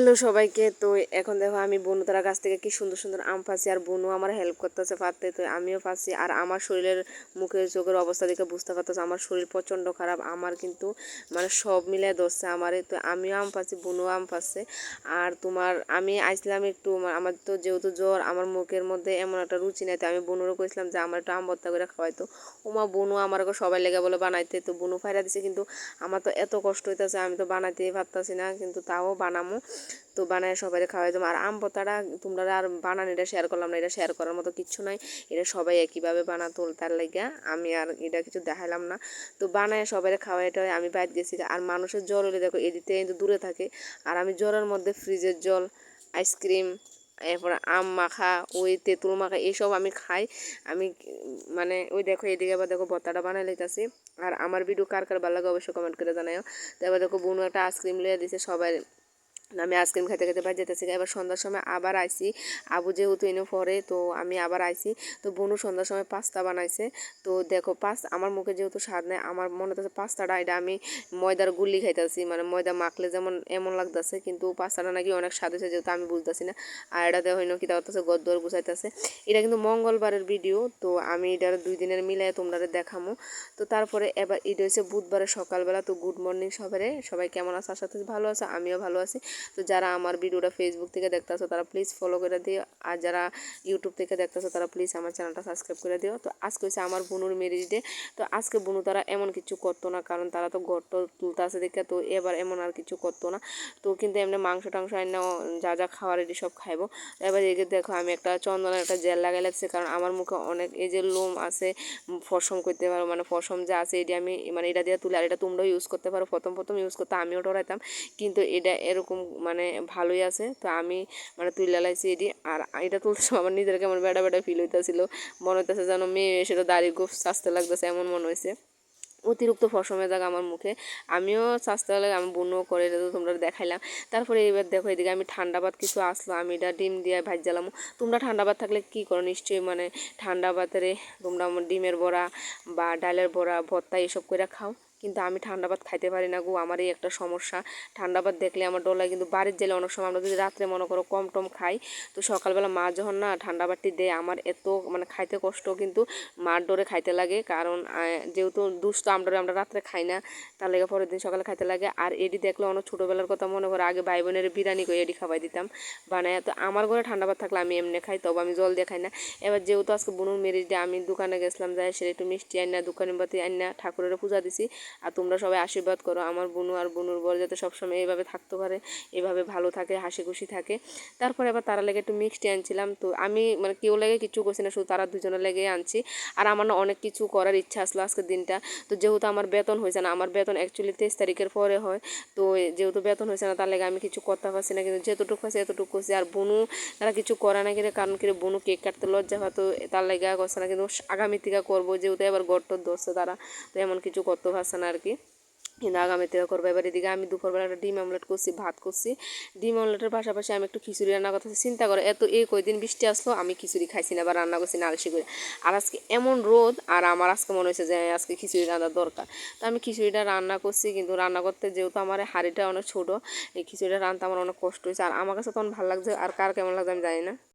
Hello সবাইকে। তো এখন দেখো আমি বনু তারা গাছ থেকে কি সুন্দর সুন্দর আম পাচ্ছি আর বনু আমার হেল্প করতেছে পারতে তো আমিও পাচ্ছি আর আমার শরীরের মুখের চোখের অবস্থা দেখে বুঝতে পারতেছে, আমার শরীর প্রচণ্ড খারাপ, আমার কিন্তু মানে সব মিলে ধরছে আমার। তো আমিও আম পাচ্ছি বনু আম পাচ্ছে। আর তোমার আমি আইসলাম একটু আমার তো যেহেতু জ্বর, আমার মুখের মধ্যে এমন একটা রুচি নাই। তো আমি বনুরও কইছিলাম যে আমার একটু আম ভর্তা করে খাওয়াইতো ওমা বনু আমার সবাই লেগে বলে বানাইতে। তো বনু ফাইরা দিছে কিন্তু আমার তো এত কষ্ট হইতেছে, আমি তো বানাইতেই পারতাছি না, কিন্তু তাও বানামো। তো বানায় সবাই খাওয়াই দেবো। আর আম পাতাটা তোমরা আর বানান, এটা শেয়ার করলাম না, এটা শেয়ার করার মতো কিচ্ছু নাই। এটা সবাই একইভাবে বানাতো তার লাগিয়া। আমি আর এটা কিছু দেখালাম না। তো বানায় সবাই খাওয়াই এটা আমি বাইরে গেছি। আর মানুষের জ্বর হলে দেখো, এদিকে কিন্তু দূরে থাকে। আর আমি জ্বরের মধ্যে ফ্রিজের জল আইসক্রিম এরপর আম মাখা, ওই তেঁতুল মাখা এইসব আমি খাই। আমি মানে ওই দেখো, এদিকে আবার দেখো ভর্তাটা বানাই লইতাছি। আর আমার ভিডিও কার কার ভালো লাগে অবশ্যই কমেন্ট করে জানাও তারপর দেখো বুনু একটা আইসক্রিম লিয়ে দিছে সবাই। আমি আইসক্রিম খাইতে খাইতে বাজে যেতেছি এবার সন্ধ্যার সময় আবার আইসি। আবু যেহেতু এনে পরে তো আমি আবার আইসি। তো বনু সন্ধ্যার সময় পাস্তা বানাইছে। তো দেখো পাস আমার মুখে যেহেতু স্বাদ নেই, আমার মনে হচ্ছে পাস্তাটা এটা আমি ময়দার গুল্লি খাইতেছি। মানে ময়দা মাখলে যেমন, এমন লাগতেছে, কিন্তু পাস্তাটা নাকি অনেক স্বাদ হয়েছে যেহেতু আমি বুঝতেছি না। আর এটা দেওয়া হইনো কি করতেছে গদ্দর গুছাইতেছে। এটা কিন্তু মঙ্গলবারের ভিডিও, তো আমি এটার দুই দিনের মিলাই তোমরা দেখামো। তো তারপরে এবার এটা হচ্ছে বুধবারের সকালবেলা, তো গুড মর্নিং সবারে সবাই কেমন আছে? আশা ভালো আছে, আমিও ভালো আছি। তো যারা আমার ভিডিওটা ফেসবুক থেকে দেখতেছো, তারা প্লিজ ফলো করে দিও। আর যারা ইউটিউব থেকে দেখতেছো, তারা প্লিজ আমার চ্যানেলটা সাবস্ক্রাইব করে দিও। তো আজকে হচ্ছে আমার বুনুর মেরিজ ডে তো আজকে বুনু তারা এমন কিছু করতো না, কারণ তারা তো গর্ত তুলতে আছে দেখে, তো এবার এমন আর কিছু করতো না। তো কিন্তু এমনি মাংস টাংস আইন যা যা খাওয়ার এটি সব খাইবো। এবার এদিকে দেখো, আমি একটা চন্দনের একটা জেল লাগাই লাগছে, কারণ আমার মুখে অনেক এই যে লোম আছে ফসম করতে পারো মানে ফসম যা আছে, এটি আমি মানে এটা দিয়ে তুলে, আর এটা তোমরাও ইউজ করতে পারো। প্রথম প্রথম ইউজ করতে, আমিও ডরাইতাম। কিন্তু এটা এরকম মানে ভালোই আছে। তো আমি মানে তুলে লাইছি এটি আর এটা তুলতে আমার নিজের কেমন বেড়া বেড়া ফিল হইতেছিল। মনে হইতেছে যেন মেয়ে সেটা দাড়ি খুব সাজতে লাগতেছে, এমন মনে হয়েছে অতিরিক্ত ফসমে যাক আমার মুখে। আমিও স্বাস্থ্য লাগে আমি বুনও করে তো তোমরা দেখাইলাম। তারপরে এবার দেখো এদিকে আমি ঠান্ডা ভাত কিছু আসলো, আমি এটা ডিম দিয়ে ভাজ্জালাম তোমরা ঠান্ডা ভাত থাকলে কী করো? নিশ্চয়ই মানে ঠান্ডা ভাতেরে তোমরা ডিমের বড়া বা ডালের বড়া, ভর্তা এসব করে খাও। কিন্তু আমি ঠান্ডা ভাত খাইতে পারি না গো, আমারই একটা সমস্যা। ঠান্ডা ভাত দেখলে আমার ডর লাগে কিন্তু বাড়ির জেলে অনেক সময় আমরা যদি রাত্রে মনে করো কম টম খাই, তো সকালবেলা মা যখন না ঠান্ডা ভাতটি দেয়, আমার এত মানে খাইতে কষ্ট কিন্তু মার ডোরে খাইতে লাগে। কারণ যেহেতু দুষ্ট আমরা আমরা রাত্রে খাই না, তার লেগে পরের দিন সকালে খাইতে লাগে। আর এডি দেখলে অনেক ছোটোবেলার কথা মনে করে আগে ভাই বোনের বিরিয়ানি করে এডি খাওয়াই দিতাম। বানায় তো আমার ঘরে ঠান্ডা ভাত থাকলে আমি এমনি খাই, তবে আমি জল দিয়ে খাই না। এবার যেহেতু আজকে বুনুর মেরিজ আমি দোকানে গেছিলাম যাই সেটা একটু মিষ্টি আইনা, দোকানের বাতি না ঠাকুরের পূজা দিছি। আর তোমরা সবাই আশীর্বাদ করো। আমার বুনু আর বুনুর বর যাতে সবসময় এইভাবে থাকতে পারে, এভাবে ভালো থাকে হাসি খুশি থাকে। তারপরে আবার তারা লেগে একটু মিক্সড আনছিলাম। তো আমি মানে কেউ লেগে কিছু করছি না, শুধু তারা দুজনে লেগে আনছি। আর আমার না অনেক কিছু করার ইচ্ছা আসলো আজকের দিনটা। তো যেহেতু আমার বেতন হয়েছে না, আমার বেতন অ্যাকচুয়ালি তেইশ তারিখের পরে হয়। তো যেহেতু বেতন হয়েছে না, তার লেগে আমি কিছু করতে পারছি না। কিন্তু যেতটুকু আছে এতটুকু করছি। আর বুনু তারা কিছু করে না কিন্তু কারণ কি বুনু কেক কাটতে লজ্জা হয়তো তার লেগে করছে না। কিন্তু আগামী থেকে করব, যেহেতু এবার গড় ধরছে তারা। তো এমন কিছু করতে পারছে না। আর কি। কিন্তু আগামী থেকে করব এবার এদিকে আমি দুপুরবেলা একটা ডিম আমলেট করছি, ভাত করছি। ডিম আমলেটের পাশাপাশি আমি একটু খিচুড়ি রান্না করতেছি। চিন্তা করে, এত এই কয়দিন বৃষ্টি আসলো, আমি খিচুড়ি খাইছি না বা রান্না করছি না আলসি করে। আর আজকে এমন রোদ, আর আমার আজকে মনে হয়েছে যে আজকে খিচুড়ি রান্নার দরকার। তো আমি খিচুড়িটা রান্না করছি, কিন্তু রান্না করতে যেহেতু আমার হাঁড়িটা অনেক ছোটো, এই খিচুড়িটা রান্নাতে আমার অনেক কষ্ট হয়েছে। আর আমার কাছে তখন ভালো লাগছে, আর কার কেমন লাগছে আমি জানি না।